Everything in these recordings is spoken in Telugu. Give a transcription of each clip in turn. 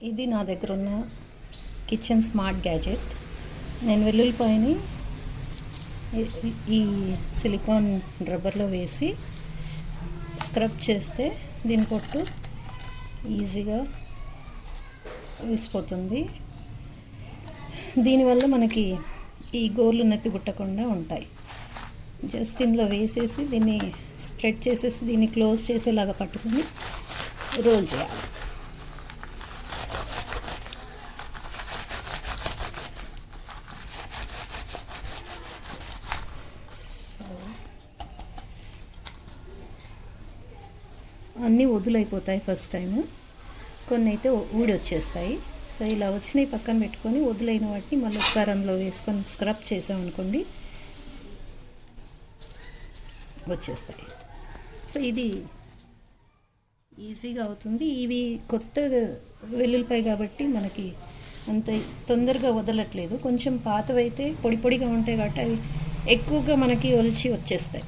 ఇది నా దగ్గర ఉన్న కిచెన్ స్మార్ట్ గ్యాజెట్ నేను వెల్లుల్లిపాయని ఈ- సిలికాన్ రబ్బర్లో వేసి స్క్రబ్ చేస్తే దీని కొట్టు ఈజీగా వెలిసిపోతుంది దీనివల్ల మనకి ఈ గోర్లు నొప్పి పుట్టకుండా ఉంటాయి. జస్ట్ ఇందులో వేసేసి దీన్ని స్ప్రెడ్ చేసేసి దీన్ని క్లోజ్ చేసేలాగా పట్టుకొని రోల్ చేయాలి సో అన్నీ వదులైపోతాయి ఫస్ట్ టైం కొన్ని అయితే ఊడి వచ్చేస్తాయి. సో ఇలా వచ్చినవి పక్కన పెట్టుకొని వదిలైన వాటిని మళ్ళీ ఒకసారి అందులో వేసుకొని స్క్రబ్ చేసామనుకోండి వచ్చేస్తాయి. సో ఇది ఈజీగా అవుతుంది. ఇవి కొత్త వెల్లుల్లిపాయ కాబట్టి మనకి అంత తొందరగా వదలట్లేదు. కొంచెం పాతవైతే పొడి పొడిగా ఉంటాయి కాబట్టి అవి ఎక్కువగా మనకి ఒలిచి వచ్చేస్తాయి.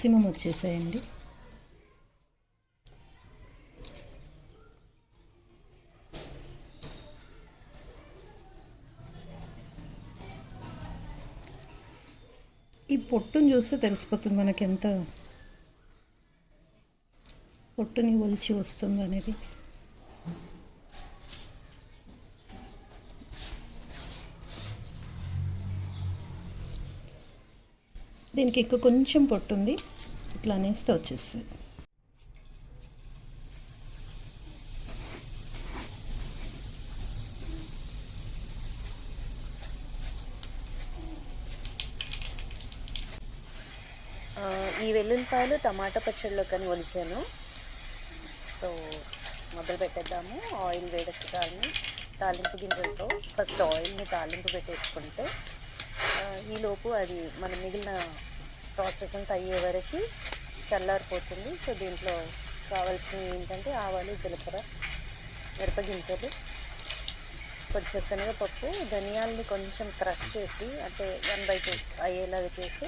మ్యాక్సిమం వచ్చేసాయండి. ఈ పొట్టును చూస్తే తెలిసిపోతుంది మనకి ఎంత పొట్టుని ఒలిచి వస్తుంది అనేది. దీనికి ఎక్కువ కొంచెం పొట్టు ఉంది ఇట్లా అనేస్తే వచ్చేస్తుంది. ఈ వెల్లుల్లిపాయలు టమాటా పచ్చడిలో కానీ ఒలిచాను సో మొదలు పెట్టేద్దాము. ఆయిల్ వేడెక్కడాన్ని తాలింపు గింజలతో. ఫస్ట్ ఆయిల్ని తాలింపు పెట్టేసుకుంటే ఈలోపు అది మన మిగిలిన ప్రాసెస్ అంతా అయ్యే వరకు చల్లారిపోతుంది. సో దీంట్లో కావాల్సినవి ఏంటంటే ఆవాలు జీలకర్ర మిరపగింజలు కొంచెం శనగపప్పు ధనియాలని కొంచెం క్రష్ చేసి అంటే వన్ బై టూ అయ్యేలాగా చేసి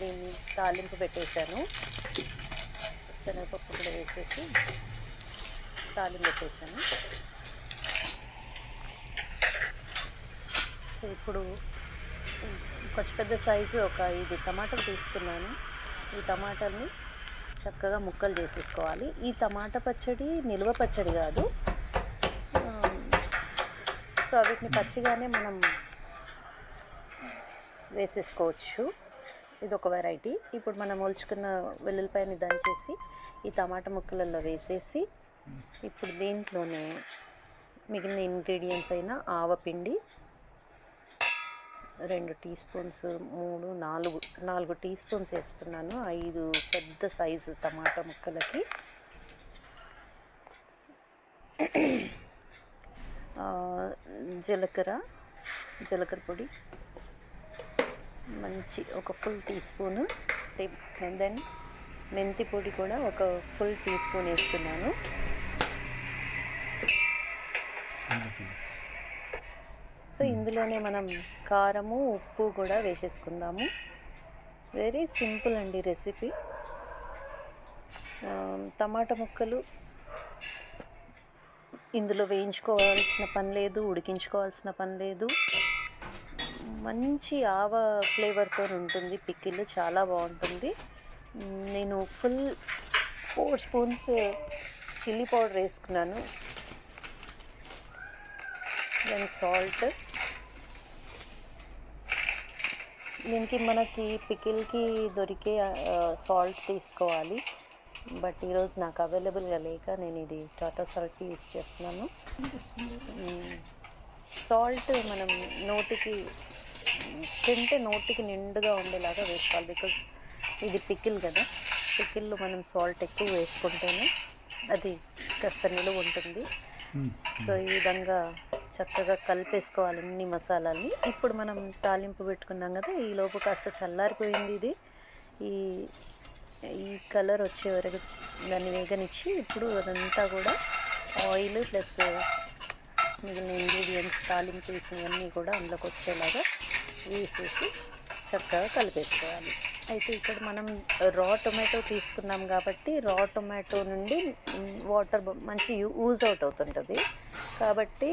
దీన్ని తాలింపు పెట్టేశాను. శనగపప్పు కూడా వేసేసి తాలింపు పెట్టేశాను. ఇప్పుడు కొంచెం పెద్ద సైజు ఒక ఐదు టమాటాలు తీసుకున్నాను. ఈ టమాటాలని చక్కగా ముక్కలు చేసేసుకోవాలి. ఈ టమాటా పచ్చడి నిల్వ పచ్చడి కాదు. సో వీటిని పచ్చిగానే మనం వేసేసుకోవచ్చు. ఇది ఒక వెరైటీ. ఇప్పుడు మనం ఒలుచుకున్న వెల్లుల్లిపాయని దంచేసి ఈ టమాటా ముక్కలలో వేసేసి ఇప్పుడు దీంట్లోనే మిగిలిన ఇంగ్రీడియంట్స్ అయిన ఆవపిండి రెండు టీ స్పూన్స్ మూడు నాలుగు నాలుగు టీ స్పూన్స్ వేస్తున్నాను. ఐదు పెద్ద సైజు టమాటా ముక్కలకి. జీలకర్ర జీలకర్ర పొడి. మంచి ఒక ఫుల్ టీ స్పూను. దెన్ మెంతి పొడి కూడా ఒక ఫుల్ టీ స్పూన్ వేస్తున్నాను. సో ఇందులోనే మనం కారము ఉప్పు కూడా వేసేసుకుందాము. వెరీ సింపుల్ అండి రెసిపీ um, టమాటా ముక్కలు ఇందులో వేయించుకోవాల్సిన పని లేదు ఉడికించుకోవాల్సిన పని లేదు. మంచి ఆవ ఫ్లేవర్తో ఉంటుంది పిక్కిల్ చాలా బాగుంటుంది. నేను full four spoons chilli powder వేసుకున్నాను. దెన్ సాల్ట్ దీనికి మనకి పికిల్కి దొరికే సాల్ట్ తీసుకోవాలి. బట్ ఈరోజు నాకు అవైలబుల్గా లేక నేను ఇది టాటా సాల్ట్ యూస్ చేస్తున్నాను. సాల్ట్ మనం నోటికి తింటే నోటికి నిండుగా ఉండేలాగా వేసుకోవాలి బికాజ్ ఇది పికిల్ కదా. పికిల్లో మనం సాల్ట్ ఎక్కువ వేసుకుంటేనే అది కాస్త నిలువ ఉంటుంది సో ఈ విధంగా చక్కగా కలిపేసుకోవాలి అన్ని మసాలాలని. ఇప్పుడు మనం తాలింపు పెట్టుకున్నాం కదా ఈ లోపు కాస్త చల్లారిపోయింది ఇది. ఈ ఈ కలర్ వచ్చే వరకు దాన్ని వేగనిచ్చి ఇప్పుడు అదంతా కూడా ఆయిల్ ప్లస్ మిగిలిన ఇంగ్రీడియంట్స్ తాలింపు వేసినవన్నీ కూడా అందులోకి వచ్చేలాగా వేసేసి చక్కగా కలిపేసుకోవాలి. అయితే ఇక్కడ మనం రా టొమాటో తీసుకున్నాం కాబట్టి రా టొమాటో నుండి వాటర్ మంచి యూజ్ అవుట్ అవుతుంటుంది. కాబట్టి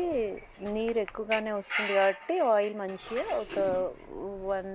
నీరు ఎక్కువగానే వస్తుంది కాబట్టి ఆయిల్ మంచిగా ఒక వన్